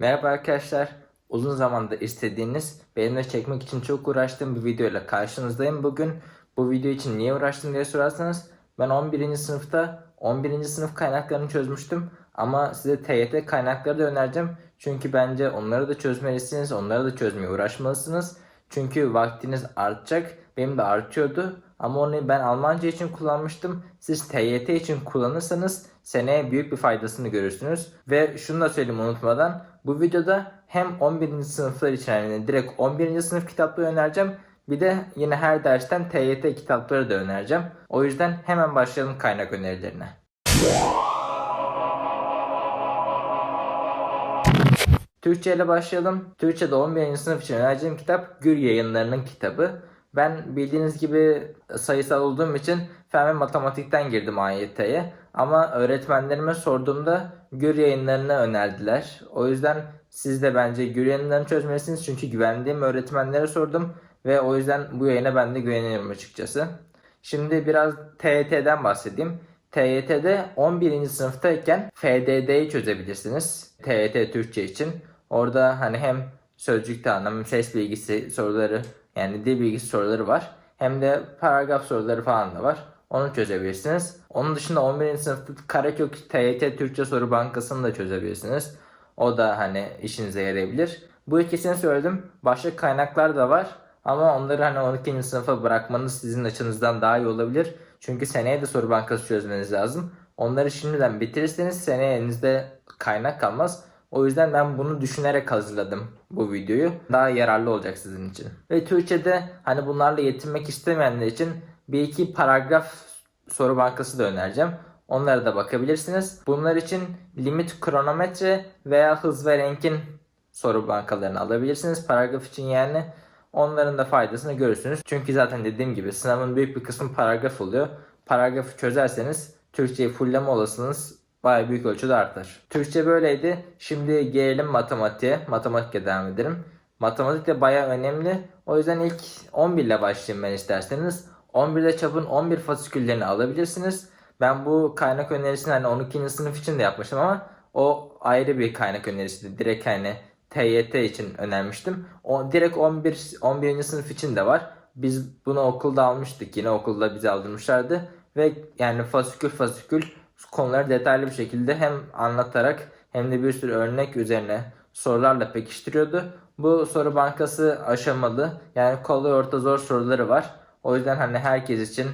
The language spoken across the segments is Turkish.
Merhaba arkadaşlar. Uzun zamandır istediğiniz, benimle çekmek için çok uğraştığım bir videoyla karşınızdayım bugün. Bu video için niye uğraştım diye sorarsanız ben 11. sınıfta 11. sınıf kaynaklarını çözmüştüm. Ama size TYT kaynakları da önereceğim. Çünkü bence onları da çözmelisiniz, onları da çözmeye uğraşmalısınız. Çünkü vaktiniz artacak. Benim de artıyordu. Ama onu ben Almanca için kullanmıştım. Siz TYT için kullanırsanız seneye büyük bir faydasını görürsünüz. Ve şunu da söyleyeyim unutmadan. Bu videoda hem 11. sınıflar için yani direkt 11. sınıf kitapları önereceğim. Bir de yine her dersten TYT kitapları da önereceğim. O yüzden hemen başlayalım kaynak önerilerine. Türkçe ile başlayalım. Türkçe'de 11. sınıf için önereceğim kitap Gür Yayınları'nın kitabı. Ben bildiğiniz gibi sayısal olduğum için fen ve matematikten girdim AYT'ye. Ama öğretmenlerime sorduğumda Gür Yayınları'nı önerdiler. O yüzden siz de bence Gür Yayınları'nı çözmelisiniz. Çünkü güvendiğim öğretmenlere sordum. Ve o yüzden bu yayına ben de güveniyorum açıkçası. Şimdi biraz TYT'den bahsedeyim. TYT'de 11. sınıftayken FDD'yi çözebilirsiniz. TYT Türkçe için. Orada hani hem sözcükte anlam hem ses bilgisi soruları yani dil bilgisi soruları var. Hem de paragraf soruları falan da var. Onu çözebilirsiniz. Onun dışında 11. sınıfta Karakök TYT Türkçe Soru Bankası'nı da çözebilirsiniz. O da hani işinize yarayabilir. Bu ikisini söyledim. Başka kaynaklar da var. Ama onları hani 12. sınıfa bırakmanız sizin açınızdan daha iyi olabilir. Çünkü seneye de soru bankası çözmeniz lazım. Onları şimdiden bitirirseniz seneye elinizde kaynak kalmaz. O yüzden ben bunu düşünerek hazırladım bu videoyu. Daha yararlı olacak sizin için. Ve Türkçe'de hani bunlarla yetinmek istemeyenler için bir iki paragraf soru bankası da önereceğim. Onlara da bakabilirsiniz. Bunlar için limit kronometre veya hız ve renkin soru bankalarını alabilirsiniz. Paragraf için yani onların da faydasını görürsünüz. Çünkü zaten dediğim gibi sınavın büyük bir kısmı paragraf oluyor. Paragrafı çözerseniz Türkçeyi fulleme olasılığınız bayağı büyük ölçüde artar. Türkçe böyleydi. Şimdi gelelim matematiğe. Matematikle devam edelim. Matematik de bayağı önemli. O yüzden ilk 11 ile başlayayım ben isterseniz. 11'de çapın 11 fasiküllerini alabilirsiniz. Ben bu kaynak önerisini hani 12. sınıf için de yapmıştım ama o ayrı bir kaynak önerisiydi. Direkt hani TYT için önermiştim. O direkt 11 11. sınıf için de var. Biz bunu okulda almıştık. Yine okulda bize aldırmışlardı ve yani fasikül fasikül konuları detaylı bir şekilde hem anlatarak hem de bir sürü örnek üzerine sorularla pekiştiriyordu. Bu soru bankası aşamalı. Yani kolay orta zor soruları var. O yüzden hani herkes için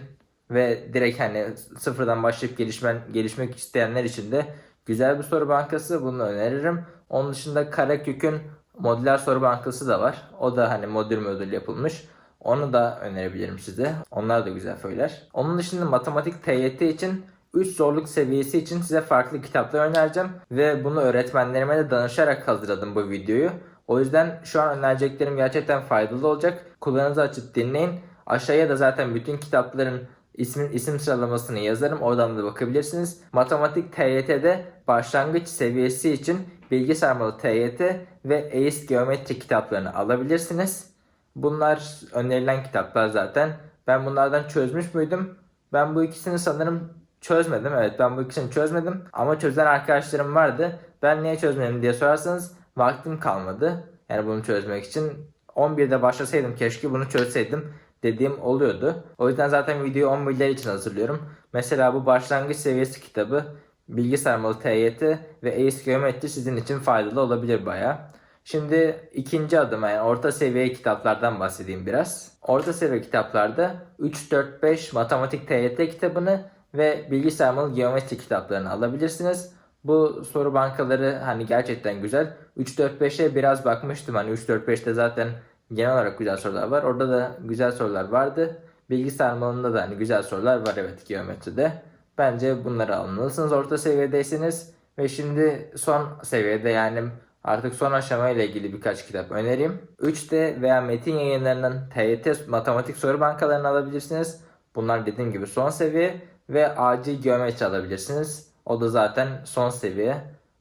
ve direkt hani sıfırdan başlayıp gelişmen, gelişmek isteyenler için de güzel bir soru bankası. Bunu öneririm. Onun dışında Karakök'ün modüler soru bankası da var. O da hani modül modül yapılmış. Onu da önerebilirim size. Onlar da güzel söyler. Onun dışında matematik TYT için 3 zorluk seviyesi için size farklı kitaplar önereceğim. Ve bunu öğretmenlerime de danışarak hazırladım bu videoyu. O yüzden şu an önereceklerim gerçekten faydalı olacak. Kulağınızı açıp dinleyin. Aşağıya da zaten bütün kitapların ismin isim sıralamasını yazarım. Oradan da bakabilirsiniz. Matematik TYT'de başlangıç seviyesi için bilgi sarmalı TYT ve EIS geometri kitaplarını alabilirsiniz. Bunlar önerilen kitaplar zaten. Ben bunlardan çözmüş müydüm? Ben bu ikisini sanırım çözmedim. Evet ben bu ikisini çözmedim. Ama çözen arkadaşlarım vardı. Ben niye çözmedim diye sorarsanız vaktim kalmadı. Yani bunu çözmek için 11'de başlasaydım keşke bunu çözseydim dediğim oluyordu. O yüzden zaten videoyu 11'ler için hazırlıyorum. Mesela bu başlangıç seviyesi kitabı bilgi sarmalı TYT ve EIS geometri sizin için faydalı olabilir baya. Şimdi ikinci adım yani orta seviye kitaplardan bahsedeyim biraz. Orta seviye kitaplarda 3, 4, 5 matematik TYT kitabını ve bilgi sarmalı geometri kitaplarını alabilirsiniz. Bu soru bankaları hani gerçekten güzel. 3, 4, 5'e biraz bakmıştım. Hani 3, 4, 5'te zaten genel olarak güzel sorular var. Orada da güzel sorular vardı. Bilgi sarmalında da hani güzel sorular var evet geometride. Bence bunları almalısınız orta seviyedeyseniz. Ve şimdi son seviyede yani artık son aşama ile ilgili birkaç kitap önereyim. 3D veya metin yayınlarının TYT matematik soru bankalarını alabilirsiniz. Bunlar dediğim gibi son seviye ve acil geometri alabilirsiniz. O da zaten son seviye.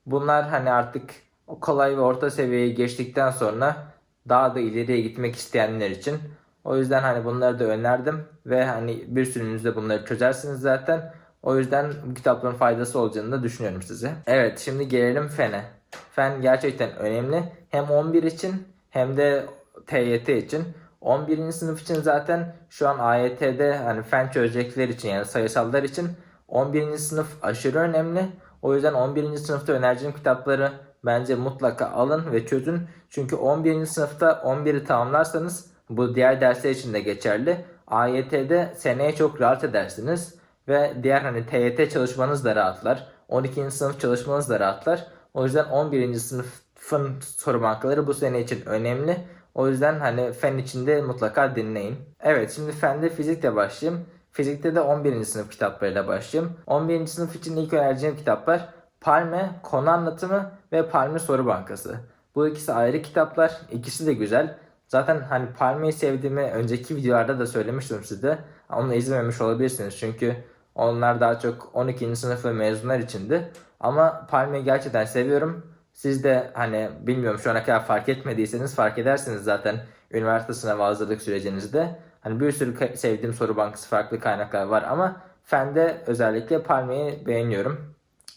Bunlar hani artık kolay ve orta seviyeyi geçtikten sonra daha da ileriye gitmek isteyenler için. O yüzden hani bunları da önerdim ve hani bir sürünüzde bunları çözersiniz zaten. O yüzden bu kitapların faydası olacağını da düşünüyorum size. Evet şimdi gelelim fene. Fen gerçekten önemli. Hem 11 için hem de TYT için. 11. sınıf için zaten şu an AYT'de hani fen çözecekler için yani sayısallar için 11. sınıf aşırı önemli. O yüzden 11. sınıfta önereceğim kitapları bence mutlaka alın ve çözün. Çünkü 11. sınıfta 11'i tamamlarsanız bu diğer dersler için de geçerli. AYT'de seneye çok rahat edersiniz ve diğer hani TYT çalışmanız da rahatlar. 12. sınıf çalışmanız da rahatlar. O yüzden 11. sınıfın soru bankaları bu sene için önemli. O yüzden hani fen içinde mutlaka dinleyin. Evet şimdi fende fizikle başlayayım. Fizikte de 11. sınıf kitaplarıyla başlayayım. 11. sınıf için ilk önereceğim kitaplar Palme, Konu Anlatımı ve Palme Soru Bankası. Bu ikisi ayrı kitaplar. İkisi de güzel. Zaten hani Palme'yi sevdiğimi önceki videolarda da söylemiştim size. Onu izlememiş olabilirsiniz çünkü onlar daha çok 12. sınıf ve mezunlar içindi. Ama Palme'yi gerçekten seviyorum. Siz de hani bilmiyorum şu ana kadar fark etmediyseniz fark edersiniz zaten üniversite sınavı hazırlık sürecinizde. Hani bir sürü sevdiğim soru bankası farklı kaynaklar var ama Fende özellikle Palme'yi beğeniyorum.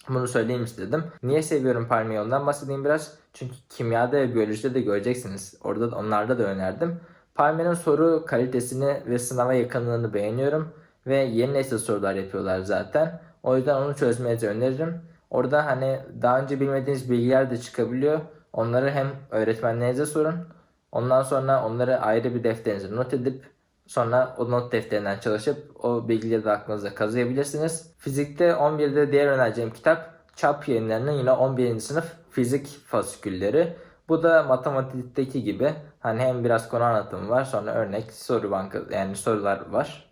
Bunu söyleyeyim istedim. Niye seviyorum Palme'yi ondan bahsedeyim biraz. Çünkü kimyada ve biyolojide de göreceksiniz. Orada da, onlarda da önerdim. Palme'nin soru kalitesini ve sınava yakınlığını beğeniyorum. Ve yeni nesil sorular yapıyorlar zaten. O yüzden onu çözmenizi öneririm. Orada hani daha önce bilmediğiniz bilgiler de çıkabiliyor. Onları hem öğretmenlerinize sorun. Ondan sonra onları ayrı bir defterinize not edip Sonra o not defterinden çalışıp o bilgileri de aklınıza kazıyabilirsiniz. Fizikte 11'de diğer önereceğim kitap Çap yayınlarının yine 11. sınıf fizik fasikülleri. Bu da matematikteki gibi hani hem biraz konu anlatımı var sonra örnek soru banka yani sorular var.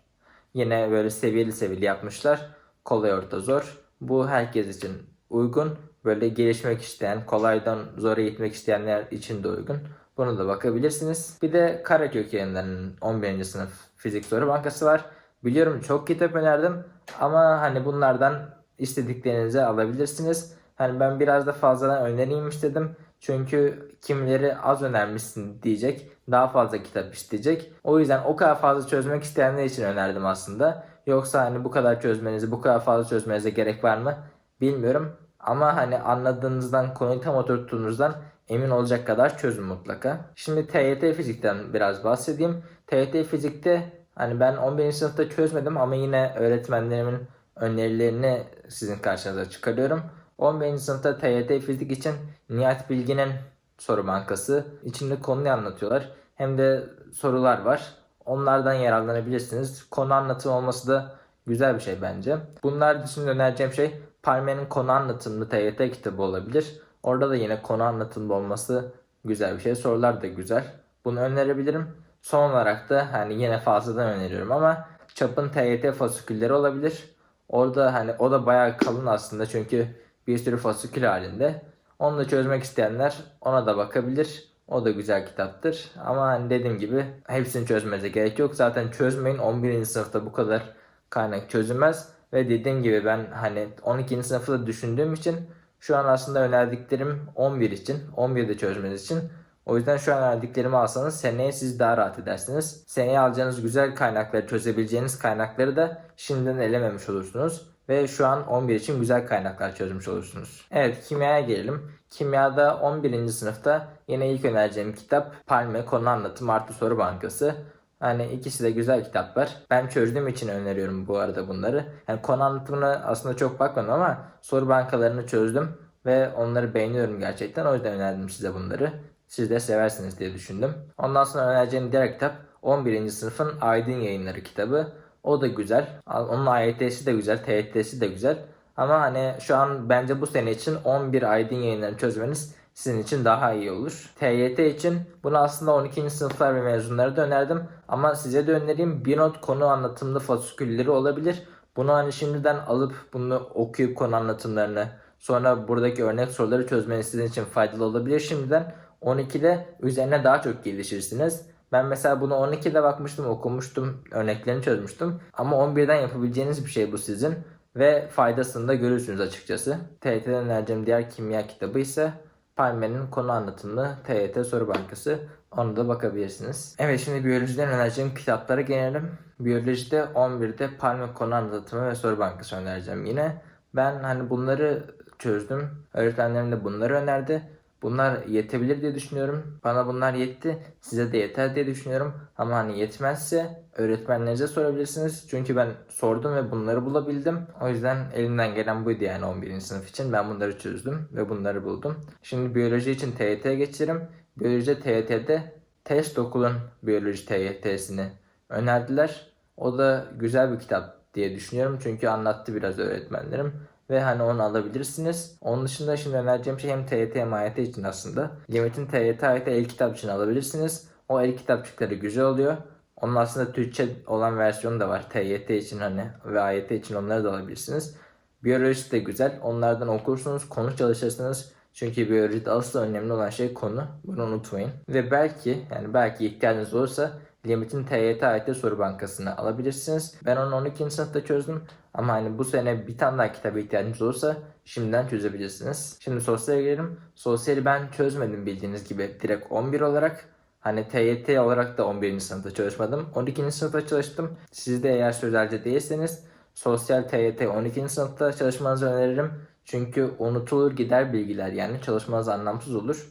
Yine böyle seviyeli seviyeli yapmışlar. Kolay orta zor. Bu herkes için uygun. Böyle gelişmek isteyen, kolaydan zora gitmek isteyenler için de uygun. Bunu da bakabilirsiniz. Bir de Karakök yayınlarının 11. sınıf fizik soru bankası var. Biliyorum çok kitap önerdim ama hani bunlardan istediklerinizi alabilirsiniz. Hani ben biraz da fazladan önereyim istedim. Çünkü kimileri az önermişsin diyecek. Daha fazla kitap isteyecek. O yüzden o kadar fazla çözmek isteyenler için önerdim aslında. Yoksa hani bu kadar çözmenizi, bu kadar fazla çözmenize gerek var mı? Bilmiyorum. Ama hani anladığınızdan, konuyu tam oturttuğunuzdan emin olacak kadar çözün mutlaka. Şimdi TYT fizikten biraz bahsedeyim. TYT fizikte hani ben 11. sınıfta çözmedim ama yine öğretmenlerimin önerilerini sizin karşınıza çıkarıyorum. 11. sınıfta TYT fizik için Nihat Bilgin'in soru bankası. İçinde konuyu anlatıyorlar. Hem de sorular var. Onlardan yararlanabilirsiniz. Konu anlatımı olması da güzel bir şey bence. Bunlar dışında önereceğim şey Palme'nin konu anlatımlı TYT kitabı olabilir. Orada da yine konu anlatımlı olması güzel bir şey. Sorular da güzel. Bunu önerebilirim. Son olarak da hani yine fazladan öneriyorum ama Çap'ın TYT fasikülleri olabilir. Orada hani o da bayağı kalın aslında çünkü bir sürü fasikül halinde. Onu da çözmek isteyenler ona da bakabilir. O da güzel kitaptır. Ama hani dediğim gibi hepsini çözmenize gerek yok. Zaten çözmeyin 11. sınıfta bu kadar kaynak çözülmez. Ve dediğim gibi ben hani 12. sınıfı da düşündüğüm için şu an aslında önerdiklerim 11 için, 11'de çözmeniz için. O yüzden şu an önerdiklerimi alsanız seneye siz daha rahat edersiniz. Seneye alacağınız güzel kaynakları, çözebileceğiniz kaynakları da şimdiden elememiş olursunuz. Ve şu an 11 için güzel kaynaklar çözmüş olursunuz. Evet kimyaya gelelim. Kimyada 11. sınıfta yine ilk önereceğim kitap Palme Konu Anlatım Artı Soru Bankası. Hani ikisi de güzel kitaplar. Ben çözdüğüm için öneriyorum bu arada bunları. Yani konu anlatımına aslında çok bakmadım ama soru bankalarını çözdüm ve onları beğeniyorum gerçekten. O yüzden önerdim size bunları. Siz de seversiniz diye düşündüm. Ondan sonra önereceğim diğer kitap 11. sınıfın Aydın Yayınları kitabı. O da güzel. Onun AYT'si de güzel, TYT'si de güzel. Ama hani şu an bence bu sene için 11 Aydın Yayınlarını çözmeniz sizin için daha iyi olur. TYT için bunu aslında 12. sınıflar ve mezunlara da önerdim. Ama size de önereyim bir not konu anlatımlı fasikülleri olabilir. Bunu hani şimdiden alıp bunu okuyup konu anlatımlarını sonra buradaki örnek soruları çözmeniz sizin için faydalı olabilir şimdiden. 12'de üzerine daha çok gelişirsiniz. Ben mesela bunu 12'de bakmıştım, okumuştum, örneklerini çözmüştüm. Ama 11'den yapabileceğiniz bir şey bu sizin. Ve faydasını da görürsünüz açıkçası. TYT'den önereceğim diğer kimya kitabı ise Palme'nin konu anlatımlı TYT soru bankası. Onu da bakabilirsiniz. Evet şimdi biyolojiden önereceğim kitaplara gelelim. Biyolojide 11'de Palme konu anlatımı ve soru bankası önereceğim yine. Ben hani bunları çözdüm. Öğretmenlerim de bunları önerdi. Bunlar yetebilir diye düşünüyorum. Bana bunlar yetti. Size de yeter diye düşünüyorum. Ama hani yetmezse öğretmenlerinize sorabilirsiniz. Çünkü ben sordum ve bunları bulabildim. O yüzden elimden gelen buydu yani 11. sınıf için. Ben bunları çözdüm ve bunları buldum. Şimdi biyoloji için TYT'ye geçerim. Biyoloji TYT'de test okulun biyoloji TYT'sini önerdiler. O da güzel bir kitap diye düşünüyorum. Çünkü anlattı biraz öğretmenlerim. Ve hani onu alabilirsiniz. Onun dışında şimdi önereceğim şey hem TYT hem AYT için aslında. Limit'in TYT AYT el kitap için alabilirsiniz. O el kitapçıkları güzel oluyor. Onun aslında Türkçe olan versiyonu da var. TYT için hani ve AYT için onları da alabilirsiniz. Biyoloji de güzel. Onlardan okursunuz, konu çalışırsınız. Çünkü biyolojide asıl önemli olan şey konu. Bunu unutmayın. Ve belki yani belki ihtiyacınız olursa Limit'in TYT AYT soru bankasını alabilirsiniz. Ben onu 12. sınıfta çözdüm. Ama hani bu sene bir tane daha kitaba ihtiyacınız olursa şimdiden çözebilirsiniz. Şimdi sosyale gelelim. Sosyali ben çözmedim bildiğiniz gibi direkt 11 olarak. Hani TYT olarak da 11. sınıfta çalışmadım. 12. sınıfta çalıştım. Siz de eğer sözelci değilseniz sosyal TYT 12. sınıfta çalışmanızı öneririm. Çünkü unutulur gider bilgiler yani çalışmanız anlamsız olur.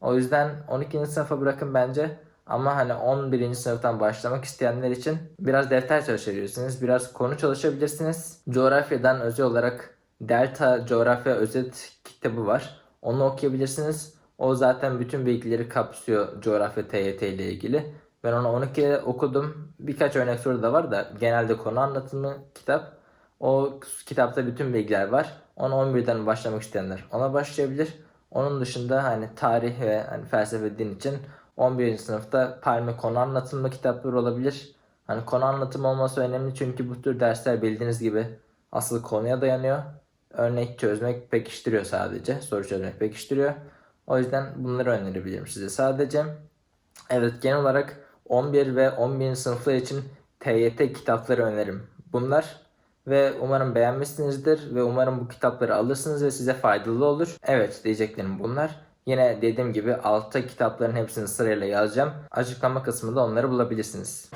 O yüzden 12. sınıfa bırakın bence. Ama hani 11. sınıftan başlamak isteyenler için biraz defter çalışabilirsiniz. Biraz konu çalışabilirsiniz. Coğrafyadan özel olarak Delta Coğrafya Özet kitabı var. Onu okuyabilirsiniz. O zaten bütün bilgileri kapsıyor coğrafya TYT ile ilgili. Ben onu 12'de okudum. Birkaç örnek soru da var da genelde konu anlatımı kitap. O kitapta bütün bilgiler var. Onu 11'den başlamak isteyenler ona başlayabilir. Onun dışında hani tarih ve hani felsefe din için 11. sınıfta Palme konu anlatımı kitapları olabilir. Hani konu anlatımı olması önemli çünkü bu tür dersler bildiğiniz gibi asıl konuya dayanıyor. Örnek çözmek pekiştiriyor sadece. Soru çözmek pekiştiriyor. O yüzden bunları önerebilirim size sadece. Evet genel olarak 11 ve 11. sınıflar için TYT kitapları öneririm. Bunlar ve umarım beğenmişsinizdir ve umarım bu kitapları alırsınız ve size faydalı olur. Evet diyeceklerim bunlar. Yine dediğim gibi altta kitapların hepsini sırayla yazacağım. Açıklama kısmında onları bulabilirsiniz.